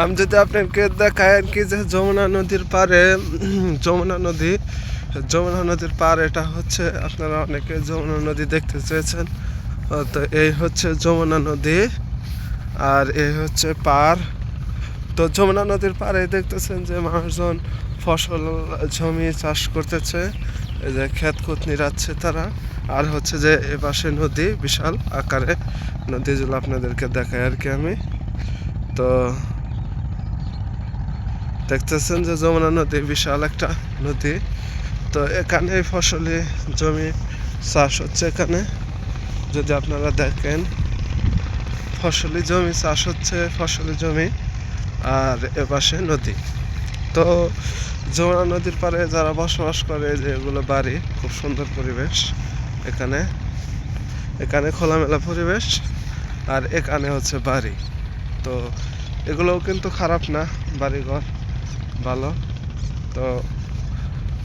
আমি যদি আপনাকে দেখাই আর কি যে যমুনা নদীর পারে যমুনা নদী, যমুনা নদীর পার এটা হচ্ছে আপনারা অনেকে যমুনা নদী দেখতে চেয়েছেন। তো এই হচ্ছে যমুনা নদী আর এই হচ্ছে পার তো যমুনা নদীর পারে দেখতেছেন যে মানুষজন ফসল, জমি চাষ করতেছে, এই যে ক্ষেত খুত নিরাচ্ছে তারা। আর হচ্ছে যে এপাশে নদী, বিশাল আকারে। নদীগুলো আপনাদেরকে দেখায় আর কি আমি। তো দেখতেছেন যে যমুনা নদী, বিশাল একটা নদী। তো এখানে ফসলি জমি চাষ হচ্ছে এখানে। যদি আপনারা দেখেন, ফসলি জমি চাষ হচ্ছে, ফসলি জমি আর এপাশে নদী। তো যমুনা নদীর পাড়ে যারা বসবাস করে, যে এগুলো বাড়ি, খুব সুন্দর পরিবেশ এখানে। এখানে খোলামেলা পরিবেশ আর এখানে হচ্ছে বাড়ি। তো এগুলোও কিন্তু খারাপ না, বাড়িঘর। ভালো। তো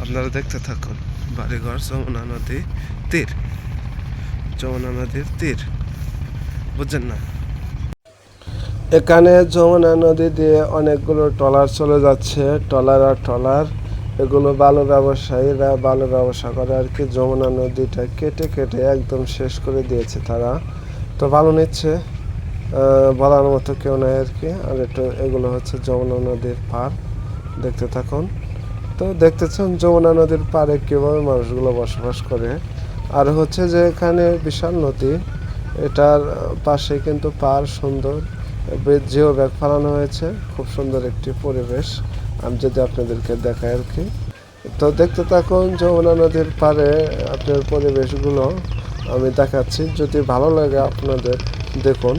আপনারা দেখতে থাকুন, বাড়িঘর, যমুনা নদী, তীর। যমুনা নদীর তীর। বুঝছেন না? এখানে যমুনা নদী দিয়ে অনেকগুলো ট্রলার চলে যাচ্ছে, ট্রলার আর ট্রলার। এগুলো বালু ব্যবসায়ীরা বালু ব্যবসা করে আর কি, যমুনা নদীটা কেটে কেটে একদম শেষ করে দিয়েছে তারা। তো বালু নিচ্ছে বলার মতো কেউ নাই আর কি। আর একটু এগুলো হচ্ছে যমুনা নদীর পার দেখতে থাকুন। তো দেখতেছেন যমুনা নদীর পাড়ে কীভাবে মানুষগুলো বসবাস করে। আর হচ্ছে যে এখানে বিশাল নদী। এটার পাশে কিন্তু পার সুন্দর। জিও ব্যাগ ফালানো হয়েছে। খুব সুন্দর একটি পরিবেশ। আমি যদি আপনাদেরকে দেখাই আর কি। তো দেখতে থাকুন যমুনা নদীর পাড়ে আপনার পরিবেশগুলো। আমি দেখাচ্ছি। যদি ভালো লাগে আপনাদের দেখুন,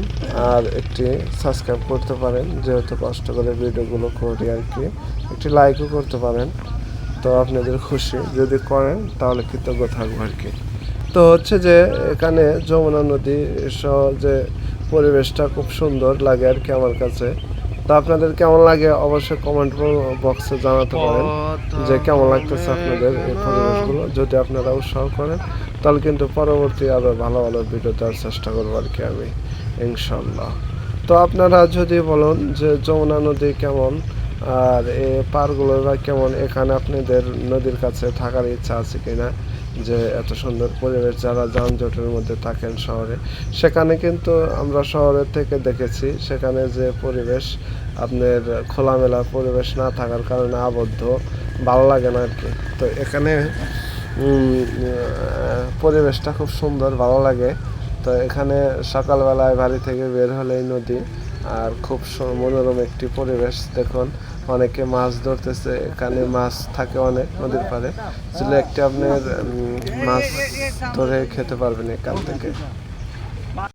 আর একটি সাবস্ক্রাইব করতে পারেন, যেহেতু কষ্ট করে ভিডিওগুলো করি আর কি। একটি লাইকও করতে পারেন, তো আপনাদের খুশি। যদি করেন, তাহলে কৃতজ্ঞ থাকব আর কি। তো হচ্ছে যে, এখানে যমুনা নদী সহ যে পরিবেশটা খুব সুন্দর লাগে আর কি আমার কাছে। তো আপনাদের কেমন লাগে অবশ্যই কমেন্ট বক্সে জানাতে পারেন যে কেমন লাগতেছে আপনাদের এই পরিবেশগুলো। যদি আপনারা উৎসাহ করেন তাহলে কিন্তু পরবর্তী আরও ভালো ভালো ভিডিও দেওয়ার চেষ্টা করব আর কি আমি ইনশাল্লাহ তো আপনারা যদি বলুন যে যমুনা নদী কেমন আর এই পারগুলো বা কেমন এখানে আপনাদের নদীর কাছে থাকার ইচ্ছা আছে কিনা যে এত সুন্দর পরিবেশ যারা যানজটের মধ্যে থাকেন শহরে, সেখানে কিন্তু আমরা শহরের থেকে দেখেছি, সেখানে যে পরিবেশ, আপনার খোলামেলা পরিবেশ না থাকার কারণে আবদ্ধ, ভালো লাগে না আর কি তো এখানে পরিবেশটা খুব সুন্দর, ভালো লাগে। তো এখানে সকালবেলায় বাড়ি থেকে বের হলেই নদী আর খুব মনোরম একটি পরিবেশ। দেখুন, অনেকে মাছ ধরতেছে, এখানে মাছ থাকে অনেক নদীর পাড়ে। আসলে একটি আপনার মাছ ধরে খেতে পারবেন এখান থেকে।